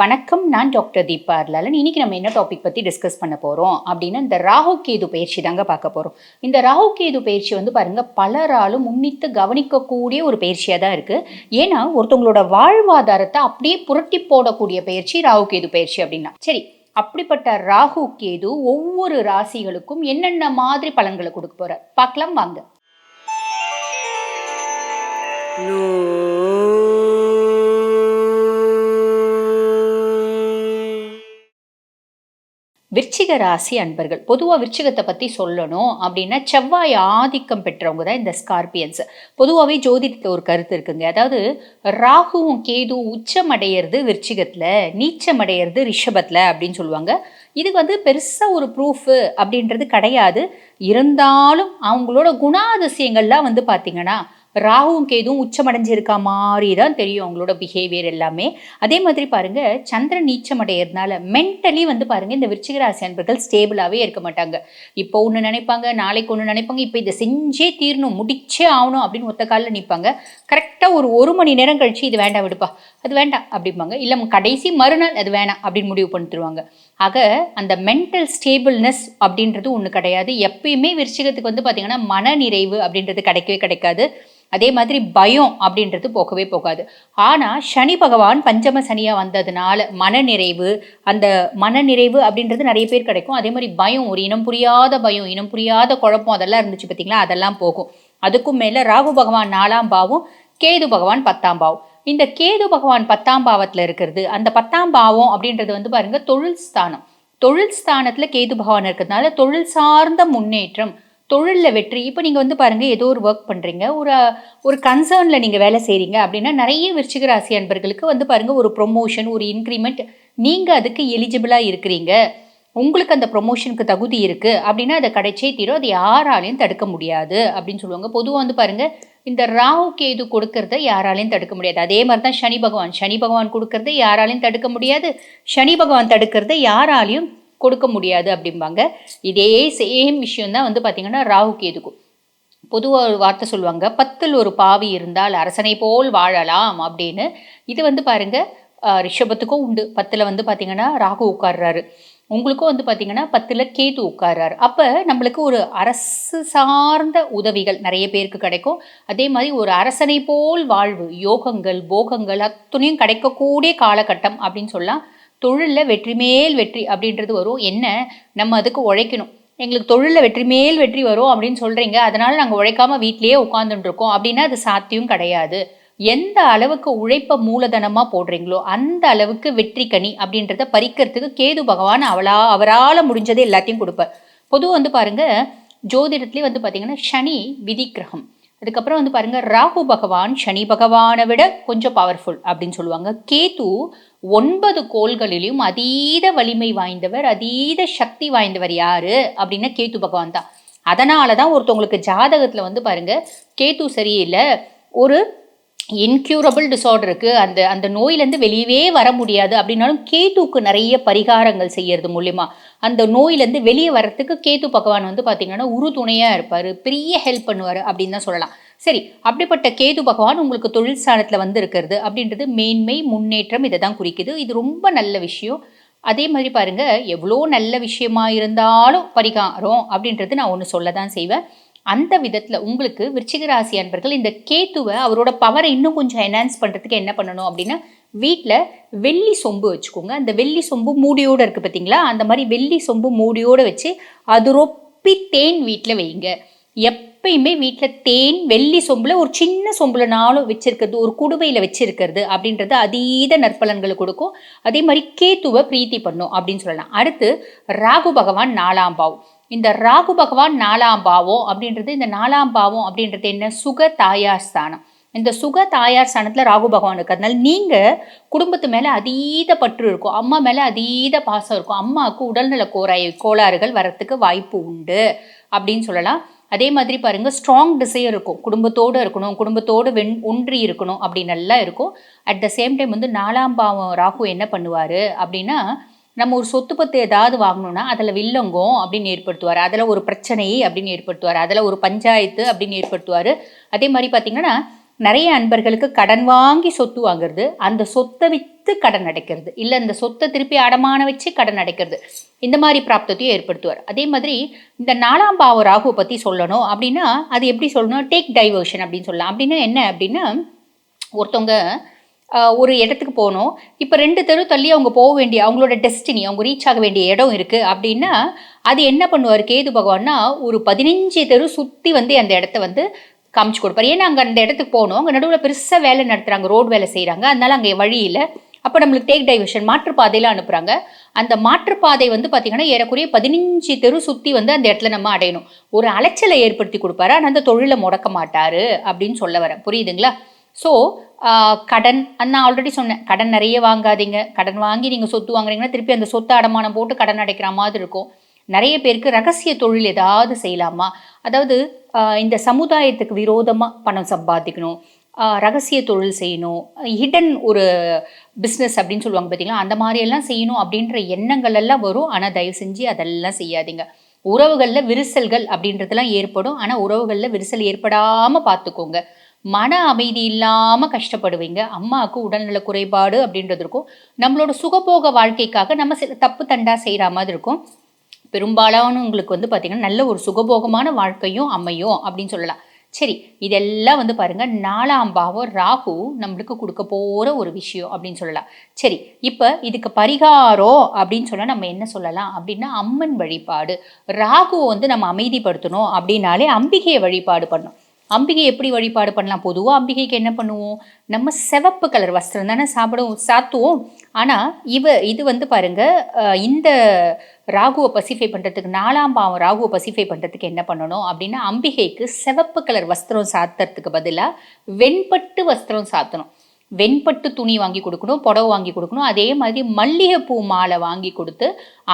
வணக்கம் நான் டாக்டர் தீபா அர்லாலன். இன்னைக்கு நம்ம என்ன டாபிக் பற்றி டிஸ்கஸ் பண்ண போகிறோம் அப்படின்னா இந்த ராகு கேது பயிற்சி தாங்க பார்க்க போகிறோம் இந்த ராகு கேது பயிற்சி வந்து பாருங்க பலராலும் முன்னித்து கவனிக்கக்கூடிய ஒரு பயிற்சியாக தான் இருக்குது ஏன்னா ஒருத்தவங்களோட வாழ்வாதாரத்தை அப்படியே புரட்டி போடக்கூடிய பயிற்சி ராகு கேது பயிற்சி அப்படின்னா. சரி அப்படிப்பட்ட ராகு கேது ஒவ்வொரு ராசிகளுக்கும் என்னென்ன மாதிரி பலன்களை கொடுக்க போற பார்க்கலாம் வாங்க. விருச்சிக ராசி அன்பர்கள் பொதுவாக விருச்சிகத்தை பற்றி சொல்லணும் அப்படின்னா செவ்வாய் ஆதிக்கம் பெற்றவங்க தான் இந்த ஸ்கார்பியன்ஸ் பொதுவாகவே ஜோதிடத்தில் ஒரு கருத்து இருக்குங்க. அதாவது ராகுவும் கேது உச்சம் அடையிறது விருச்சிகத்தில் நீச்சமடையிறது ரிஷபத்தில் அப்படின்னு சொல்லுவாங்க. இது வந்து பெருசாக ஒரு ப்ரூஃபு அப்படின்றது கிடையாது. இருந்தாலும் அவங்களோட குணாதிசயங்கள்லாம் வந்து பார்த்திங்கன்னா ராகுவும் கேதுவும் உச்சமடைஞ்சிருக்க மாதிரி தான் தெரியும் அவங்களோட பிஹேவியர் எல்லாமே. அதே மாதிரி பாருங்க சந்திரன் நீச்சம் அடையிறதுனால மென்டலி வந்து பாருங்க இந்த விருச்சிகராசி அன்பர்கள் ஸ்டேபிளாகவே இருக்க மாட்டாங்க. இப்போ ஒன்று நினைப்பாங்க நாளைக்கு ஒன்று நினைப்பாங்க இப்போ இதை செஞ்சே தீரணும் முடிச்சே ஆகணும் அப்படின்னு ஒத்த காலில் நிற்பாங்க கரெக்டாக ஒரு ஒரு மணி நேரம் கழிச்சு இது வேண்டாம் விடுப்பா. அது வேண்டாம் அப்படிம்பாங்க. இல்லை கடைசி மறுநாள் அது வேணாம் அப்படின்னு முடிவு பண்ணிட்டுருவாங்க. ஆக அந்த மென்டல் ஸ்டேபிள்னஸ் அப்படின்றது ஒன்று கிடையாது. எப்பயுமே விருச்சிகத்துக்கு வந்து பார்த்திங்கன்னா மன நிறைவு அப்படின்றது கிடைக்கவே கிடைக்காது. அதே மாதிரி பயம் அப்படின்றது போகவே போகாது. ஆனால் சனி பகவான் பஞ்சம சனியாக வந்ததுனால மனநிறைவு அந்த மனநிறைவு அப்படின்றது நிறைய பேர் கிடைக்கும். அதே மாதிரி பயம் ஒரு இனம் புரியாத பயம் இனம் புரியாத குழப்பம் அதெல்லாம் இருந்துச்சு பார்த்தீங்களா அதெல்லாம் போகும். அதுக்கும் மேலே ராகு பகவான் நாலாம் பாவும் கேது பகவான் பத்தாம் பாவம். இந்த கேது பகவான் பத்தாம் பாவத்தில் இருக்கிறது அந்த பத்தாம் பாவம் அப்படின்றது வந்து பாருங்க தொழில் ஸ்தானம். தொழில் ஸ்தானத்தில் கேது பகவான் இருக்கிறதுனால தொழில் சார்ந்த முன்னேற்றம் தொழிலில் வெற்றி. இப்போ நீங்கள் வந்து பாருங்கள் ஏதோ ஒரு ஒர்க் பண்ணுறீங்க ஒரு ஒரு கன்சர்னில் நீங்கள் வேலை செய்கிறீங்க அப்படின்னா நிறைய விருச்சிக ராசி அன்பர்களுக்கு வந்து பாருங்கள் ஒரு ப்ரொமோஷன் ஒரு இன்க்ரிமெண்ட் நீங்கள் அதுக்கு எலிஜிபிளாக இருக்கிறீங்க. உங்களுக்கு அந்த ப்ரொமோஷனுக்கு தகுதி இருக்குது அப்படின்னா அதை கிடைச்சே தீரும் அது யாராலையும் தடுக்க முடியாது அப்படின்னு சொல்லுவாங்க. பொதுவாக வந்து பாருங்கள் இந்த ராகு கேது கொடுக்கறத யாராலையும் தடுக்க முடியாது. அதே மாதிரி தான் சனி பகவான். சனி பகவான் கொடுக்கறத யாராலையும் தடுக்க முடியாது. சனி பகவான் தடுக்கிறத யாராலையும் கொடுக்க முடியாது அப்படிம்பாங்க. இதே சேம் விஷயம் தான் வந்து பார்த்திங்கன்னா ராகு கேதுக்கும் பொதுவாக ஒரு வார்த்தை சொல்லுவாங்க பத்தில் ஒரு பாவி இருந்தால் அரசனை போல் வாழலாம் அப்படின்னு. இது வந்து பாருங்கள் ரிஷபத்துக்கும் உண்டு. பத்தில் வந்து பார்த்திங்கன்னா ராகு உட்கார்றாரு. உங்களுக்கும் வந்து பார்த்திங்கன்னா பத்தில் கேது உட்கார்றாரு. அப்போ நம்மளுக்கு ஒரு அரசு சார்ந்த உதவிகள் நிறைய பேருக்கு கிடைக்கும். அதே மாதிரி ஒரு அரசனை போல் வாழ்வு யோகங்கள் போகங்கள் அத்துணையும் கிடைக்கக்கூடிய காலகட்டம் அப்படின்னு சொல்லலாம். தொழிலில் வெற்றி மேல் வெற்றி அப்படின்றது வரும். என்ன? நம்ம அதுக்கு உழைக்கணும். எங்களுக்கு தொழிலில் வெற்றி மேல் வெற்றி வரும் அப்படின்னு சொல்கிறீங்க அதனால் நாங்கள் உழைக்காமல் வீட்லேயே உட்காந்துட்டுருக்கோம் அப்படின்னா அது சாத்தியம் கிடையாது. எந்த அளவுக்கு உழைப்பை மூலதனமாக போடுறீங்களோ அந்த அளவுக்கு வெற்றி கனி அப்படின்றத பறிக்கிறதுக்கு கேது பகவான் அவளா அவரால் முடிஞ்சதை எல்லாத்தையும் கொடுப்பார். பொதுவாக வந்து பாருங்கள் ஜோதிடத்துலேயே வந்து பார்த்திங்கன்னா சனி விதி கிரகம். அதுக்கப்புறம் வந்து பாருங்கள் ராகு பகவான் சனி பகவானை விட கொஞ்சம் பவர்ஃபுல் அப்படின்னு சொல்லுவாங்க. கேது ஒன்பது கோள்களிலும் அதீத வலிமை வாய்ந்தவர் அதீத சக்தி வாய்ந்தவர் யார் அப்படின்னா கேத்து பகவான் தான். அதனால தான் ஒருத்தவங்களுக்கு ஜாதகத்தில் வந்து பாருங்கள் கேத்து சரியில்லை ஒரு இன்க்யூரபிள் டிசார்டருக்கு அந்த அந்த நோயிலேருந்து வெளியவே வர முடியாது. அப்படின்னாலும் கேத்துக்கு நிறைய பரிகாரங்கள் செய்யறது மூலிமா அந்த நோயிலேருந்து வெளியே வரத்துக்கு கேத்து பகவான் வந்து பார்த்திங்கன்னா உறுதுணையாக இருப்பார். பெரிய ஹெல்ப் பண்ணுவார் அப்படின்னு தான் சொல்லலாம். சரி அப்படிப்பட்ட கேது பகவான் உங்களுக்கு தொழில் ஸ்தானத்தில் வந்து இருக்கிறது அப்படின்றது மேன்மை முன்னேற்றம் இதை தான் குறிக்குது. இது ரொம்ப நல்ல விஷயம். அதே மாதிரி பாருங்கள் எவ்வளோ நல்ல விஷயமா இருந்தாலும் பரிகாரம் அப்படின்றது நான் ஒன்று சொல்ல தான் செய்வேன். அந்த விதத்தில் உங்களுக்கு விருச்சிக ராசி அன்பர்கள் இந்த கேத்துவை அவரோட பவரை இன்னும் கொஞ்சம் என்ஹான்ஸ் பண்ணுறதுக்கு என்ன பண்ணணும் அப்படின்னா வீட்டில் வெள்ளி சொம்பு வச்சுக்கோங்க. அந்த வெள்ளி சொம்பு மூடியோடு இருக்குது பார்த்தீங்களா அந்த மாதிரி வெள்ளி சொம்பு மூடியோடு வச்சு அது ரொப்பி தேன் வீட்டில் வைங்க. எப்பயுமே வீட்டில் தேன் வெள்ளி சொம்பில் ஒரு சின்ன சொம்புலனாலும் வச்சிருக்கிறது ஒரு குடுவையில் வச்சிருக்கிறது அப்படின்றது அதீத நற்பலன்களை கொடுக்கும். அதே மாதிரி கேத்துவை பிரீத்தி பண்ணும் அப்படின்னு சொல்லலாம். அடுத்து ராகு பகவான் நாலாம் பாவம். இந்த ராகு பகவான் நாலாம் பாவம் அப்படின்றது இந்த நாலாம் பாவம் அப்படின்றது என்ன? சுக தாயார் ஸ்தானம். இந்த சுக தாயார் ஸ்தானத்தில் ராகு பகவான் இருக்கிறதுனால நீங்கள் குடும்பத்து மேலே அதீத பற்று இருக்கும். அம்மா மேலே அதீத பாசம் இருக்கும். அம்மாவுக்கு உடல்நல கோராய் கோளாறுகள் வரத்துக்கு வாய்ப்பு உண்டு அப்படின்னு சொல்லலாம். அதே மாதிரி பாருங்கள் ஸ்ட்ராங் டிசையர் இருக்கும். குடும்பத்தோடு இருக்கணும் குடும்பத்தோடு வெண் ஒன்றி இருக்கணும் அப்படி நல்லா இருக்கும். அட் த சேம் டைம் வந்து நாலாம் பாவம் ராகு என்ன பண்ணுவார் அப்படின்னா நம்ம ஒரு சொத்து பத்து ஏதாவது வாங்கணும்னா அதில் வில்லங்கம் அப்படின்னு ஏற்படுத்துவார். அதில் ஒரு பிரச்சனை அப்படின்னு ஏற்படுத்துவார். அதில் ஒரு பஞ்சாயத்து அப்படின்னு ஏற்படுத்துவார். அதே மாதிரி பார்த்திங்கன்னா நிறைய அன்பர்களுக்கு கடன் வாங்கி சொத்து வாங்குறது அந்த சொத்தை விற்று கடன் அடைக்கிறது. இல்லை அந்த சொத்தை திருப்பி அடமான வச்சு கடன் அடைக்கிறது. இந்த மாதிரி பிராப்தத்தையும் ஏற்படுத்துவார். அதே மாதிரி இந்த நாலாம் பாவ ராகுவை பற்றி சொல்லணும் அப்படின்னா அது எப்படி சொல்லணும்? டேக் டைவர்ஷன் அப்படின்னு சொல்லலாம். அப்படின்னா என்ன அப்படின்னா ஒருத்தவங்க ஒரு இடத்துக்கு போகணும். இப்போ ரெண்டு தெரு தள்ளி அவங்க போக வேண்டிய அவங்களோட டெஸ்டினி அவங்க ரீச் ஆக வேண்டிய இடம் இருக்குது அப்படின்னா அது என்ன பண்ணுவார்? கேது பகவான்னா ஒரு பதினஞ்சு தெரு சுற்றி வந்து அந்த இடத்த வந்து காமிச்சு கொடுப்பாரு. ஏன்னா அங்கே அந்த இடத்துக்கு போகணும். அங்கே நடுவில் பெருசாக வேலை நடத்துகிறாங்க ரோடு வேலை செய்கிறாங்க அதனால அங்கே வழி இல்லை. அப்போ நம்மளுக்கு டேக் டைவர்ஷன் மாற்றுப்பாதையில் அனுப்புகிறாங்க அந்த மாற்றுப்பாதை வந்து பார்த்திங்கன்னா ஏறக்குறைய பதினஞ்சு தெரு சுற்றி வந்து அந்த இடத்துல நம்ம அடையணும். ஒரு அலைச்சலை ஏற்படுத்தி கொடுப்பாரு. ஆனால் அந்த தொழிலை முடக்க மாட்டார் அப்படின்னு சொல்ல வரேன் புரியுதுங்களா? ஸோ கடன். நான் ஆல்ரெடி சொன்னேன். கடன் நிறைய வாங்காதீங்க. கடன் வாங்கி நீங்கள் சொத்து வாங்குறீங்கன்னா திருப்பி அந்த சொத்து அடமானம் போட்டு கடன் அடைக்கிற மாதிரி இருக்கும். நிறைய பேருக்கு ரகசிய தொழில் ஏதாவது செய்யலாமா? அதாவது இந்த சமுதாயத்துக்கு விரோதமாக பணம் சம்பாதிக்கணும் ரகசிய தொழில் செய்யணும் ஹிடன் ஒரு பிஸ்னஸ் அப்படின்னு சொல்லுவாங்க பார்த்தீங்களா அந்த மாதிரியெல்லாம் செய்யணும் அப்படின்ற எண்ணங்கள் எல்லாம் வரும். ஆனால் தயவு செஞ்சு அதெல்லாம் செய்யாதீங்க. உறவுகளில் விரிசல்கள் அப்படின்றதெல்லாம் ஏற்படும். ஆனால் உறவுகளில் விரிசல் ஏற்படாமல் பார்த்துக்கோங்க மன அமைதி இல்லாமல் கஷ்டப்படுவீங்க. அம்மாவுக்கு உடல்நல குறைபாடு அப்படின்றது இருக்கும். நம்மளோட சுகபோக வாழ்க்கைக்காக நம்ம சில தப்பு தண்டா செய்கிற மாதிரி இருக்கும். பெரும்பாலானவங்களுக்கு வந்து பார்த்திங்கன்னா நல்ல ஒரு சுகபோகமான வாழ்க்கையும் அமையும் அப்படின்னு சொல்லலாம். சரி இதெல்லாம் வந்து பாருங்க. நாலாம் பாவம் ராகு நம்மளுக்கு கொடுக்க போகிற ஒரு விஷயம் அப்படின்னு சொல்லலாம். சரி இப்போ இதுக்கு பரிகாரம் அப்படின்னு சொன்னால் நம்ம என்ன சொல்லலாம்? அப்படின்னா அம்மன் வழிபாடு. ராகுவை வந்து நம்ம அமைதிப்படுத்தணும் அப்படின்னாலே அம்பிகையை வழிபாடு பண்ணணும். அம்பிகை எப்படி வழிபாடு பண்ணலாம்? பொதுவாக அம்பிகைக்கு என்ன பண்ணுவோம்? நம்ம சிவப்பு கலர் வஸ்திரம் தானே சாப்பிடுவோம் சாத்துவோம். ஆனால் இவ இது வந்து பாருங்க இந்த ராகுவை பசிஃபை பண்ணுறதுக்கு நாலாம் பாவம் ராகுவை பசிஃபை பண்ணுறதுக்கு என்ன பண்ணணும் அப்படின்னா அம்பிகைக்கு சிவப்பு கலர் வஸ்திரம் சாத்துறதுக்கு பதிலாக வெண்பட்டு வஸ்திரம் சாத்தணும். வெண்பட்டு துணி வாங்கி கொடுக்கணும் புடவை வாங்கி கொடுக்கணும். அதே மாதிரி மல்லிகைப்பூ மாலை வாங்கி கொடுத்து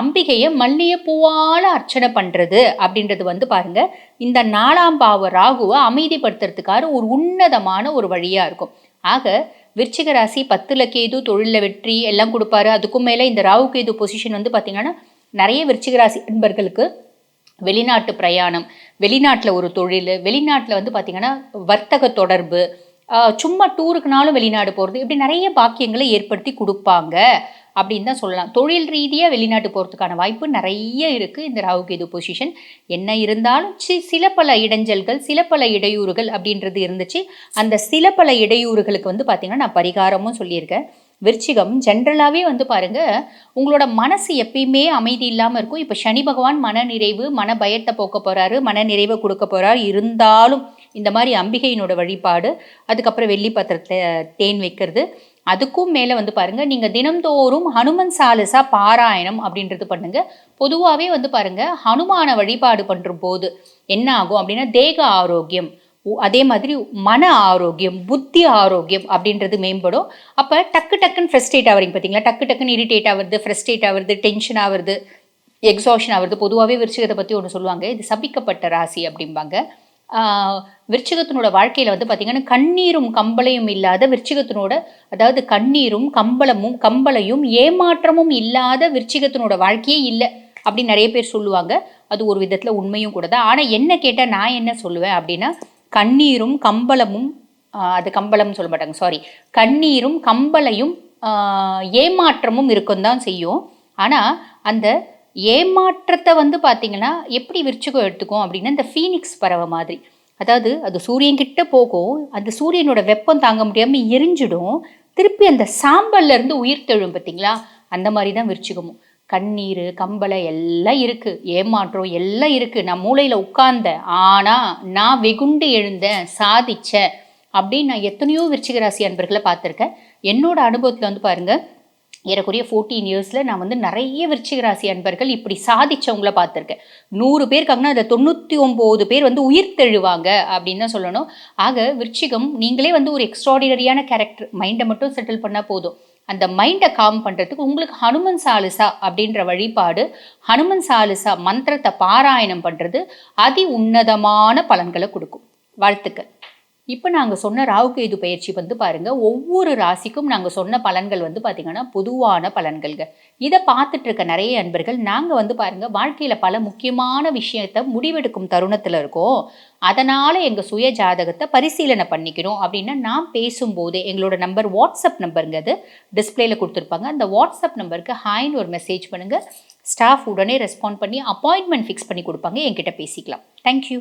அம்பிகையை மல்லிகைப்பூவால் அர்ச்சனை பண்ணுறது அப்படின்றது வந்து பாருங்க இந்த நாலாம் பாவ ராகுவை அமைதிப்படுத்துறதுக்காக ஒரு உன்னதமான ஒரு வழியாக இருக்கும். ஆக விருச்சிக ராசி பத்தில் கேது தொழிலில் வெற்றி எல்லாம் கொடுப்பாரு. அதுக்கும் மேலே இந்த ராகு கேது பொசிஷன் வந்து பார்த்தீங்கன்னா நிறைய விருச்சிக ராசி நண்பர்களுக்கு வெளிநாட்டு பிரயாணம் வெளிநாட்டில் ஒரு தொழில் வெளிநாட்டில் வந்து பார்த்திங்கன்னா வர்த்தக தொடர்பு சும்மா டூருக்குனாலும் வெளிநாடு போகிறது இப்படி நிறைய பாக்கியங்களை ஏற்படுத்தி கொடுப்பாங்க அப்படின்னு தான் சொல்லலாம். தொழில் ரீதியாக வெளிநாட்டு போகிறதுக்கான வாய்ப்பு நிறைய இருக்குது இந்த ராகு கேது பொசிஷன் என்ன இருந்தாலும் சி சில பல இடைஞ்சல்கள் சில பல இடையூறுகள் அப்படின்றது இருந்துச்சு. அந்த சில பல இடையூறுகளுக்கு வந்து பார்த்திங்கன்னா நான் பரிகாரமும் சொல்லியிருக்கேன். விருச்சிகம் ஜென்ரலாகவே வந்து பாருங்க உங்களோட மனசு எப்பயுமே அமைதி இல்லாமல் இருக்கும். இப்போ சனி பகவான் மன நிறைவு மன பயத்தை போக்க போகிறாரு மன நிறைவை கொடுக்க போகிறாரு இருந்தாலும் இந்த மாதிரி அம்பிகையினோட வழிபாடு அதுக்கப்புறம் வெள்ளி பத்திரத்தை தேன் வைக்கிறது. அதுக்கும் மேலே வந்து பாருங்கள் நீங்கள் தினம்தோறும் ஹனுமன் சாலிசா பாராயணம் அப்படின்றது பண்ணுங்கள் பொதுவாகவே வந்து பாருங்க ஹனுமான வழிபாடு பண்ணுற போது என்ன ஆகும் அப்படின்னா தேக ஆரோக்கியம் உ- அதே மாதிரி மன ஆரோக்கியம் புத்தி ஆரோக்கியம் அப்படின்றது மேம்படும். அப்போ டக்கு டக்குன்னு ஃப்ரெஸ்ட்ரேட் ஆகிறீங்க பார்த்தீங்களா டக்கு டக்குன்னு இரிட்டேட் ஆகுறது ஃப்ரெஸ்ட்ரேட் ஆகுறது டென்ஷன் ஆகுறது எக்ஸாஷன் ஆகுறது பொதுவாகவே விருச்சிகத்தை பற்றி ஒன்று சொல்லுவாங்க. இது சபிக்கப்பட்ட ராசி அப்படிம்பாங்க. விருச்சிகத்தினோட வாழ்க்கையில் வந்து பார்த்திங்கன்னா கண்ணீரும் கம்பளையும் இல்லாத விருச்சிகத்தினோட அதாவது கண்ணீரும் கம்பளமும் கம்பளையும் ஏமாற்றமும் இல்லாத விருச்சிகத்தினோட வாழ்க்கையே இல்லை அப்படின்னு நிறைய பேர் சொல்லுவாங்க. அது ஒரு விதத்தில் உண்மையும் கூட தான். ஆனால் என்ன கேட்டால் நான் என்ன சொல்லுவேன் அப்படின்னா கண்ணீரும் கம்பளமும் அது கம்பளம் சொல்ல மாட்டாங்க சாரி கண்ணீரும் கம்பளையும் ஏமாற்றமும் இருக்கும் தான் செய்யும். ஆனால் அந்த ஏமாற்றத்தை வந்து பார்த்தீங்கன்னா எப்படி விருச்சிகம் எடுத்துக்கும் அப்படின்னா இந்த ஃபீனிக்ஸ் பறவை மாதிரி. அதாவது அது சூரியன்கிட்ட போகும் அந்த சூரியனோட வெப்பம் தாங்க முடியாமல் எரிஞ்சிடும். திருப்பி அந்த சாம்பல்லேருந்து உயிர் தெழும் பார்த்தீங்களா? அந்த மாதிரி தான் விருச்சிகமும். கண்ணீர் கம்பளை எல்லாம் இருக்குது ஏமாற்றம் எல்லாம் இருக்குது நான் மூளையில் உட்கார்ந்தேன். ஆனால் நான் வெகுண்டு எழுந்தேன். சாதிச்சேன். அப்படின்னு நான் எத்தனையோ விருச்சிக ராசி அன்பர்களை பார்த்துருக்கேன். என்னோட அனுபவத்தில் வந்து பாருங்கள் ஏறக்குறைய ஃபோர்டீன் இயர்ஸில் நான் வந்து நிறைய விருச்சிக ராசி அன்பர்கள் இப்படி சாதிச்சவங்கள பார்த்துருக்கேன். நூறு பேர் இருக்காங்கன்னா அதில் தொண்ணூற்றி ஒம்பது பேர் வந்து உயிர் தெழுவாங்க அப்படின்னு தான் சொல்லணும். ஆக விருச்சிகம் நீங்களே வந்து ஒரு எக்ஸ்ட்ராடினரியான கேரக்டர் மைண்டை மட்டும் செட்டில் பண்ணால் போதும். அந்த மைண்டை காம் பண்ணுறதுக்கு உங்களுக்கு ஹனுமன் சாலிசா அப்படின்ற வழிபாடு ஹனுமன் சாலிசா மந்திரத்தை பாராயணம் பண்ணுறது அதி உன்னதமான பலன்களை கொடுக்கும். வாழ்த்துக்கள். இப்போ நாங்கள் சொன்ன ராகு கேது பயிற்சி வந்து பாருங்க ஒவ்வொரு ராசிக்கும் நாங்கள் சொன்ன பலன்கள் வந்து பார்த்தீங்கன்னா பொதுவான பலன்கள்ங்க. இதை பார்த்துட்டு இருக்க நிறைய அன்பர்கள் நாங்கள் வந்து பாருங்க வாழ்க்கையில் பல முக்கியமான விஷயத்த முடிவெடுக்கும் தருணத்தில் இருக்கோம். அதனால் எங்கள் சுய ஜாதகத்தை பரிசீலனை பண்ணிக்கணும் அப்படின்னா நான் பேசும்போது எங்களோட நம்பர் வாட்ஸ்அப் நம்பருங்க அது. டிஸ்பிளேல கொடுத்துருப்பாங்க. அந்த வாட்ஸ்அப் நம்பருக்கு ஹாய்னு ஒரு மெசேஜ் பண்ணுங்கள் ஸ்டாஃப் உடனே ரெஸ்பாண்ட் பண்ணி அப்பாயின்மெண்ட் ஃபிக்ஸ் பண்ணி கொடுப்பாங்க. என்கிட்ட பேசிக்கலாம். தேங்க்யூ